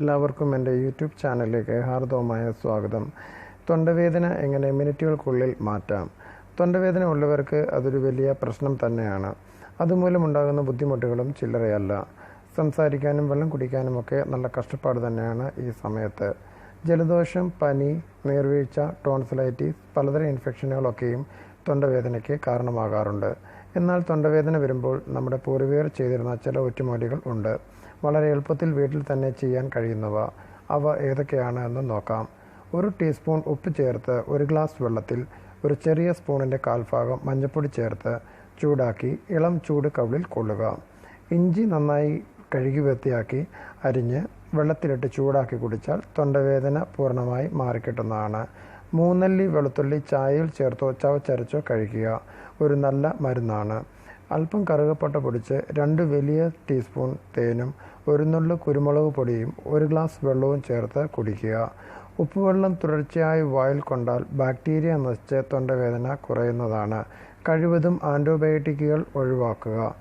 എല്ലാവർക്കും എന്റെ യൂട്യൂബ് ചാനലിലേക്ക് ഹാർദവമായ സ്വാഗതം. തൊണ്ടവേദന എങ്ങനെ മിനിറ്റുകൾക്കുള്ളിൽ മാറ്റാം? തൊണ്ടവേദന ഉള്ളവർക്ക് അതൊരു വലിയ പ്രശ്നം തന്നെയാണ്. അതുമൂലം ഉണ്ടാകുന്ന ബുദ്ധിമുട്ടുകളും ചില്ലറയല്ല. സംസാരിക്കാനും വെള്ളം കുടിക്കാനുമൊക്കെ നല്ല കഷ്ടപ്പാട് തന്നെയാണ് ഈ സമയത്ത്. ജലദോഷം പനി നീർവീഴ്ച ടോൺസിലൈറ്റിസ് പലതരം ഇൻഫെക്ഷനുകളൊക്കെയും തൊണ്ടവേദനയ്ക്ക് കാരണമാകാറുണ്ട്. എന്നാൽ തൊണ്ടവേദന വരുമ്പോൾ നമ്മുടെ പൂർവികർ ചെയ്തിരുന്ന ചില ഒറ്റമൂലികൾ ഉണ്ട്. വളരെ എളുപ്പത്തിൽ വീട്ടിൽ തന്നെ ചെയ്യാൻ കഴിയുന്നവ. അവ ഏതൊക്കെയാണ് എന്ന് നോക്കാം. ഒരു ടീസ്പൂൺ ഉപ്പ് ചേർത്ത് ഒരു ഗ്ലാസ് വെള്ളത്തിൽ ഒരു ചെറിയ സ്പൂണിന്റെ കാൽഭാഗം മഞ്ഞൾപ്പൊടി ചേർത്ത് ചൂടാക്കി ഇളം ചൂട് കവിളിൽ കൊള്ളുക. ഇഞ്ചി നന്നായി കഴുകി വൃത്തിയാക്കി അരിഞ്ഞ് വെള്ളത്തിലിട്ട് ചൂടാക്കി കുടിച്ചാൽ തൊണ്ടവേദന പൂർണമായി മാറിക്കിട്ടുന്നതാണ്. മൂന്നല്ലി വെളുത്തുള്ളി ചായയിൽ ചേർത്തോ ചവച്ചരച്ചോ കഴിക്കുക ഒരു നല്ല മരുന്നാണ്. അല്പം കറുകപ്പട്ട പൊടിച്ച് രണ്ട് വലിയ ടീസ്പൂൺ തേനും ഒരു നുള്ളു കുരുമുളക് പൊടിയും ഒരു ഗ്ലാസ് വെള്ളവും ചേർത്ത് കുടിക്കുക. ഉപ്പുവെള്ളം തുടർച്ചയായി വായിൽ കൊണ്ടാൽ ബാക്ടീരിയ നശിച്ച് തൊണ്ടവേദന കുറയുന്നതാണ്. കഴിവതും ആന്റിബയോട്ടിക്കുകൾ ഒഴിവാക്കുക.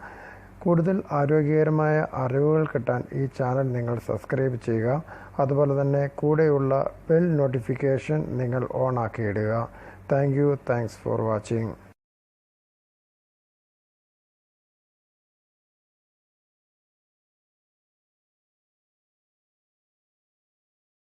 കൂടുതൽ ആരോഗ്യകരമായ അറിവുകൾ കിട്ടാൻ ഈ ചാനൽ നിങ്ങൾ സബ്സ്ക്രൈബ് ചെയ്യുക. അതുപോലെ തന്നെ കൂടെയുള്ള ബെൽ നോട്ടിഫിക്കേഷൻ നിങ്ങൾ on ആക്കിയിടുക thank you thanks for watching